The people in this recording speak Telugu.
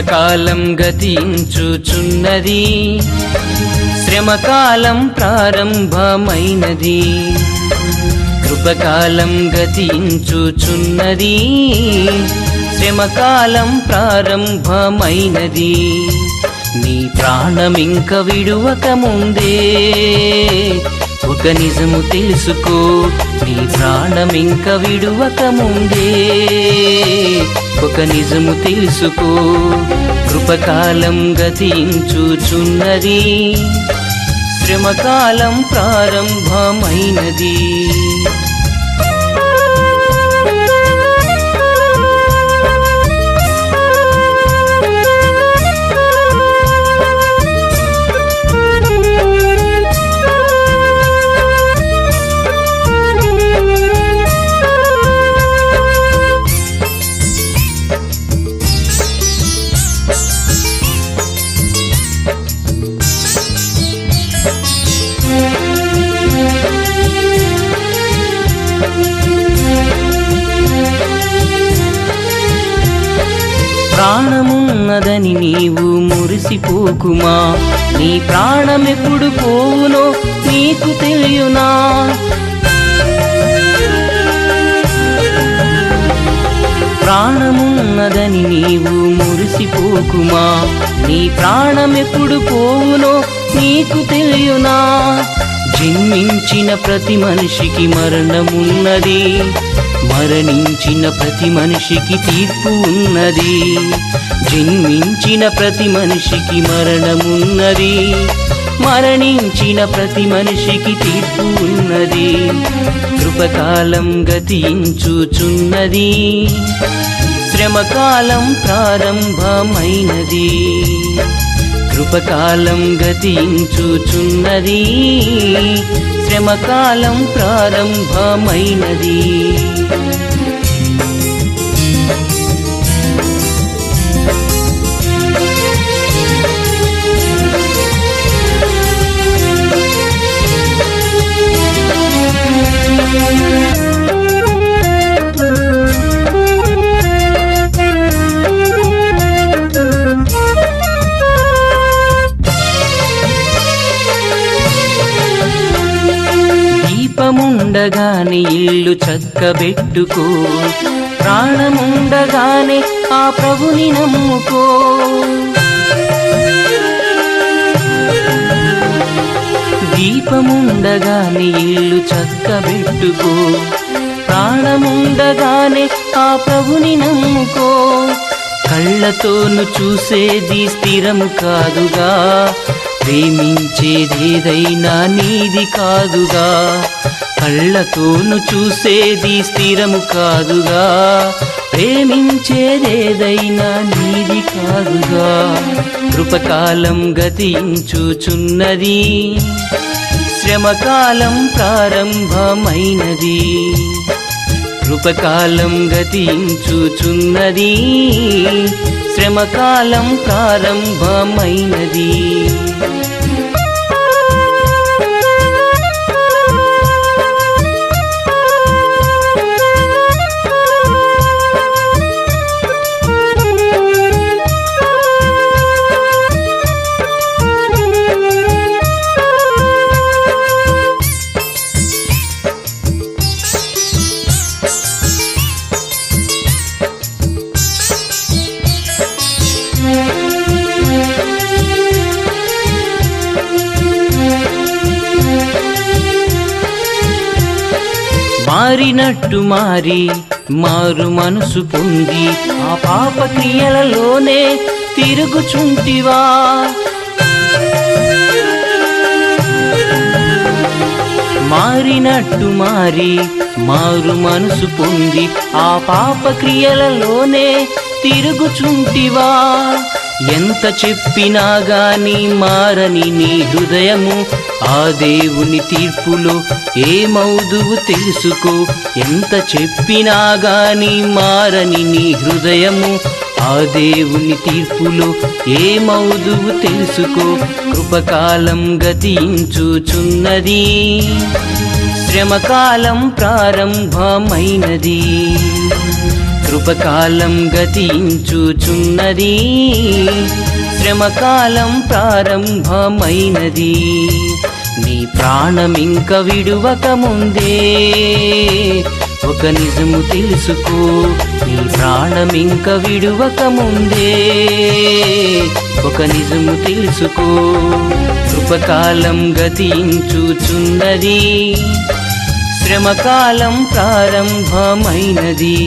కృపకాలం గతించుచున్నది. శ్రమకాలం ప్రారంభమైనది. కృపకాలం గతించుచున్నది. శ్రమకాలం ప్రారంభమైనది. నీ ప్రాణమింక విడువక ముందే ఒక నిజము తెలుసుకో. నీ ప్రాణమింక విడువక ముందే ఒక నిజము తెలుసుకో. కృపకాలం గతించుచున్నది శ్రమకాలం ప్రారంభమైనది. నీవు మురిసిపోకుమా? నీ ప్రాణమెప్పుడు పోవునో నీకు తెలియనా? ప్రాణమున్నదని నీవు మురిసిపోకుమా? నీ ప్రాణమెప్పుడు పోవునో నీకు తెలియనా? జన్మించిన ప్రతి మనిషికి మరణమున్నది. మరణించిన ప్రతి మనిషికి తీర్పు ఉన్నది. జన్మించిన ప్రతి మనిషికి మరణమున్నది మరణించిన ప్రతి మనిషికి తీర్పు ఉన్నది. కృపకాలం గతించుచున్నది. శ్రమకాలం ప్రారంభమైనది. కృపకాలం గతించుచున్నది. శ్రమకాలం ప్రారంభమైనది. ప్రాణముండగానే ఇల్లు చక్కబెట్టుకో. ప్రాణముండగానే ఆ ప్రభుని నమ్ముకో. దీపముండగానే ఇల్లు చక్కబెట్టుకో. ప్రాణముండగానే ఆ ప్రభుని నమ్ముకో. కళ్ళతోను చూసేది స్థిరము కాదుగా. ప్రేమించేదేదైనా నీది కాదుగా. కళ్ళతోను చూసేది స్థిరము కాదుగా. ప్రేమించేదేదైనా నీది కాదుగా. కృపకాలం గతించుచున్నది. శ్రమకాలం ప్రారంభమైనది. కృపకాలం గతించుచున్నది. శ్రమకాలం ప్రారంభమైనది. మారినట్టు మారి మారు మనసు పొంది ఆ పాప క్రియలలోనే తిరుగుచుంటివా? మారినట్టు మారి మారు మనసు పొంది ఆ పాప క్రియలలోనే తిరుగుచుంటివా? ఎంత చెప్పినా గాని మారని నీ హృదయము. ఆ దేవుని తీర్పులో ఏమౌదువు తెలుసుకో. ఎంత చెప్పినా గాని మారని నీ హృదయము. ఆ దేవుని తీర్పులో ఏమౌదువు తెలుసుకో. కృపకాలం గతించుచున్నది. శ్రమకాలం ప్రారంభమైనది. కృపకాలం గతించుచున్నది. శ్రమకాలం ప్రారంభమైనది. నీ ప్రాణమింక విడువక ముందే ఒక నిజము తెలుసుకో. నీ ప్రాణమింక విడువక ముందే ఒక నిజము తెలుసుకో. కృపకాలం గతించుచున్నది. శ్రమకాలం ప్రారంభమైనది.